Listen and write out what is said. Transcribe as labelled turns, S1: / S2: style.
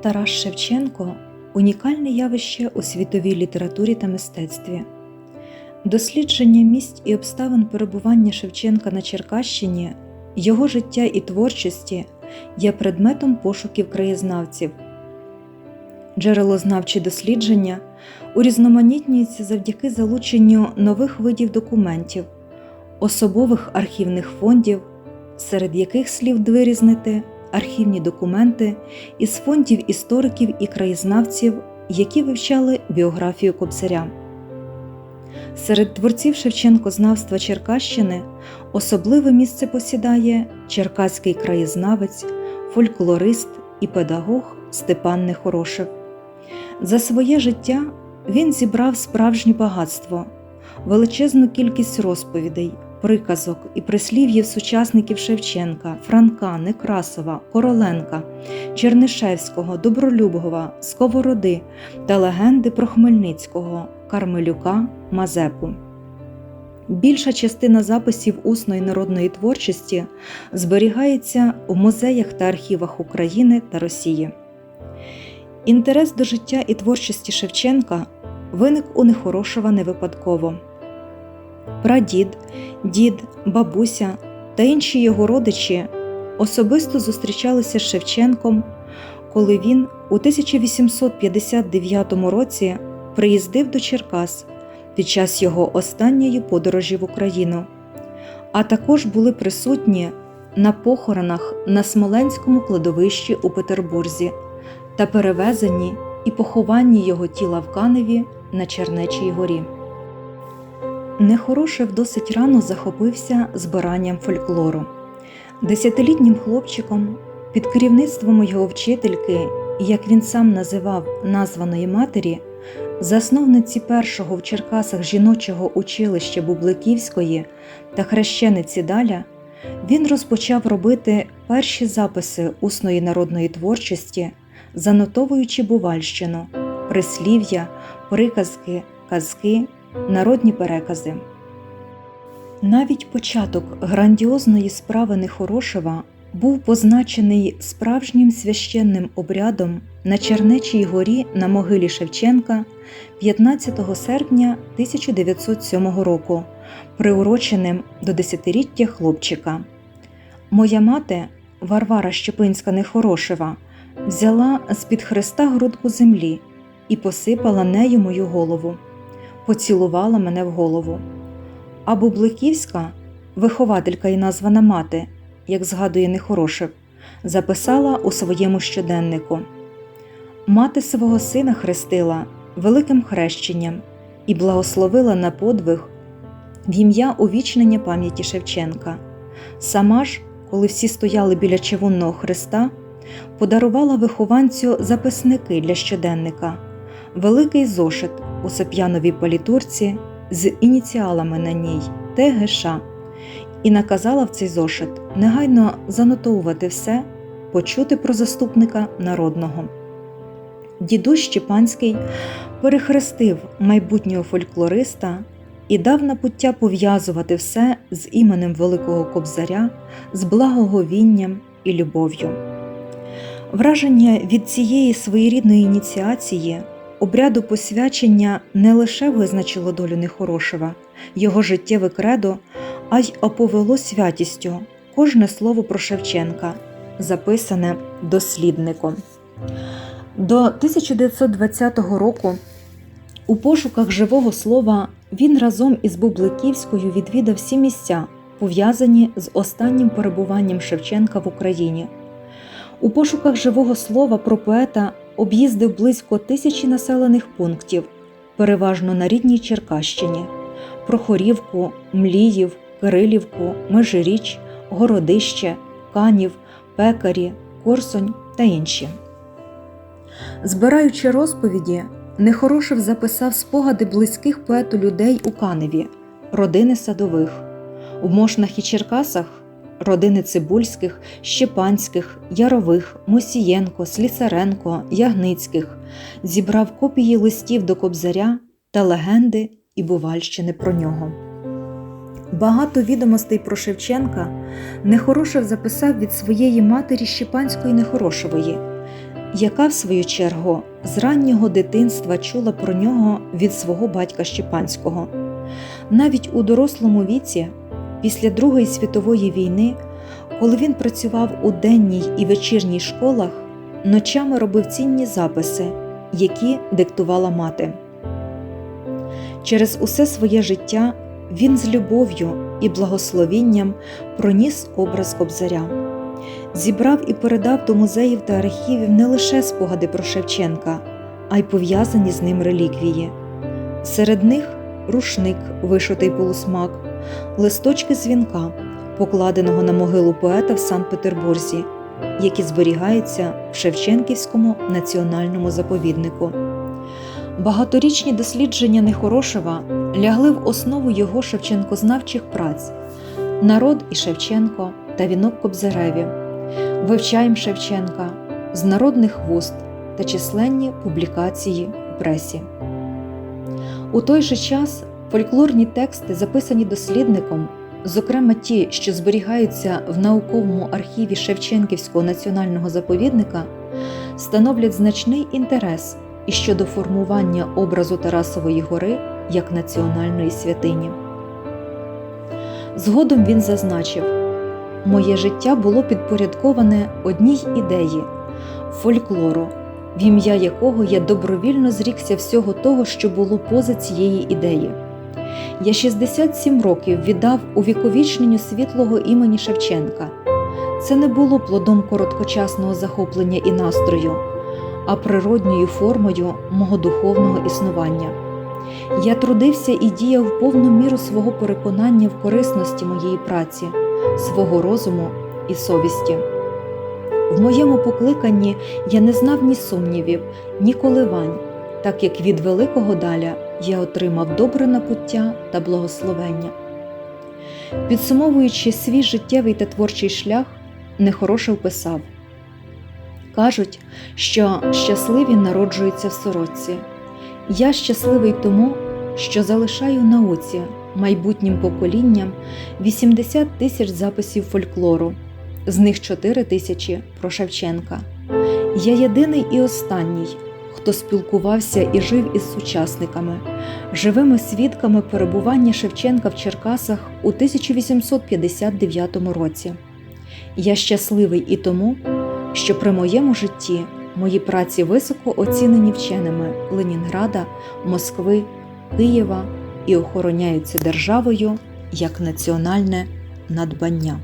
S1: Тарас Шевченко унікальне явище у світовій літературі та мистецтві. Дослідження місць і обставин перебування Шевченка на Черкащині, його життя і творчості є предметом пошуків краєзнавців. Джерелознавчі дослідження урізноманітнюються завдяки залученню нових видів документів, особових архівних фондів, серед яких слід вирізнити архівні документи із фондів істориків і краєзнавців, які вивчали біографію Кобзаря. Серед творців Шевченкознавства Черкащини особливе місце посідає черкаський краєзнавець, фольклорист і педагог Степан Нехорошев. За своє життя він зібрав справжнє багатство, величезну кількість розповідей, приказок і прислів'їв сучасників Шевченка, Франка, Некрасова, Короленка, Чернишевського, Добролюбова, Сковороди та легенди про Хмельницького, Кармелюка, Мазепу. Більша частина записів усної народної творчості зберігається в музеях та архівах України та Росії. Інтерес до життя і творчості Шевченка виник у Нехорошова не випадково. Прадід, дід, бабуся та інші його родичі особисто зустрічалися з Шевченком, коли він у 1859 році приїздив до Черкас під час його останньої подорожі в Україну, а також були присутні на похоронах на Смоленському кладовищі у Петербурзі та перевезенні і похованні його тіла в Каневі на Чернечій горі. Нехорошев досить рано захопився збиранням фольклору. Десятилітнім хлопчиком під керівництвом його вчительки, як він сам називав названої матері, засновниці першого в Черкасах жіночого училища Бубликівської та хрещениці Даля, він розпочав робити перші записи усної народної творчості, занотовуючи Бувальщину, прислів'я, приказки, казки, народні перекази. Навіть початок грандіозної справи Нехорошева був позначений справжнім священним обрядом на Чернечій горі на могилі Шевченка 15 серпня 1907 року, приуроченим до десятиріття хлопчика. Моя мати, Варвара Щепинська Нехорошева, взяла з-під хреста грудку землі і посипала нею мою голову, поцілувала мене в голову. А Бубликівська, вихователька і названа мати, як згадує Нехорошев, записала у своєму щоденнику. Мати свого сина хрестила великим хрещенням і благословила на подвиг в ім'я увічнення пам'яті Шевченка. Сама ж, коли всі стояли біля чавунного хреста, подарувала вихованцю записники для щоденника, великий зошит у сап'яновій палітурці з ініціалами на ній ТГШ і наказала в цей зошит негайно занотовувати все, почути про заступника народного. Дідусь Щепанський перехрестив майбутнього фольклориста і дав на пуття пов'язувати все з іменем Великого Кобзаря, з благоговінням і любов'ю. Враження від цієї своєрідної ініціації, обряду посвячення не лише визначило долю Нехорошева, його життєве кредо, а й оповело святістю кожне слово про Шевченка, записане дослідником. До 1920 року у пошуках живого слова він разом із Бубликівською відвідав всі місця, пов'язані з останнім перебуванням Шевченка в Україні. У пошуках живого слова про поета об'їздив близько тисячі населених пунктів, переважно на рідній Черкащині, Прохорівку, Мліїв, Кирилівку, Межиріч, Городище, Канів, Пекарі, Корсонь та інші. Збираючи розповіді, Нехорошев записав спогади близьких поету людей у Каневі, родини садових, у Мошнах і Черкасах родини Цибульських, Щепанських, Ярових, Мосієнко, Слісаренко, Ягницьких, зібрав копії листів до Кобзаря та легенди і Бувальщини про нього. Багато відомостей про Шевченка Нехорошев записав від своєї матері Щепанської Нехорошевої, яка, в свою чергу, з раннього дитинства чула про нього від свого батька Щепанського. Навіть у дорослому віці, після Другої світової війни, коли він працював у денній і вечірній школах, ночами робив цінні записи, які диктувала мати. Через усе своє життя він з любов'ю і благословінням проніс образ Кобзаря, зібрав і передав до музеїв та архівів не лише спогади про Шевченка, а й пов'язані з ним реліквії. Серед них рушник, вишитий полусмак, листочки дзвінка, покладеного на могилу поета в Санкт-Петербурзі, які зберігаються в Шевченківському національному заповіднику. Багаторічні дослідження Нехорошева лягли в основу його шевченкознавчих праць Народ і Шевченко та вінок Кобзареві, Вивчаєм Шевченка з народних вуст та численні публікації у пресі. У той же час фольклорні тексти, записані дослідником, зокрема ті, що зберігаються в науковому архіві Шевченківського національного заповідника, становлять значний інтерес і щодо формування образу Тарасової гори як національної святині. Згодом він зазначив: Моє життя було підпорядковане одній ідеї фольклору, в ім'я якого я добровільно зрікся всього того, що було поза цієї ідеї. Я 67 років віддав увіковічненню світлого імені Шевченка. Це не було плодом короткочасного захоплення і настрою, а природньою формою мого духовного існування. Я трудився і діяв повну міру свого переконання в корисності моєї праці, свого розуму і совісті. В моєму покликанні я не знав ні сумнівів, ні коливань, так як від великого даля я отримав добре напуття та благословення. Підсумовуючи свій життєвий та творчий шлях, Нехорошев писав Кажуть, що щасливі народжуються в сорочці. Я щасливий тому, що залишаю науці майбутнім поколінням 80 тисяч записів фольклору, з них 4 тисячі про Шевченка. Я єдиний і останній, хто спілкувався і жив із сучасниками, живими свідками перебування Шевченка в Черкасах у 1859 році. Я щасливий і тому, що при моєму житті мої праці високо оцінені вченими Ленінграда, Москви, Києва і охороняються державою як національне надбання.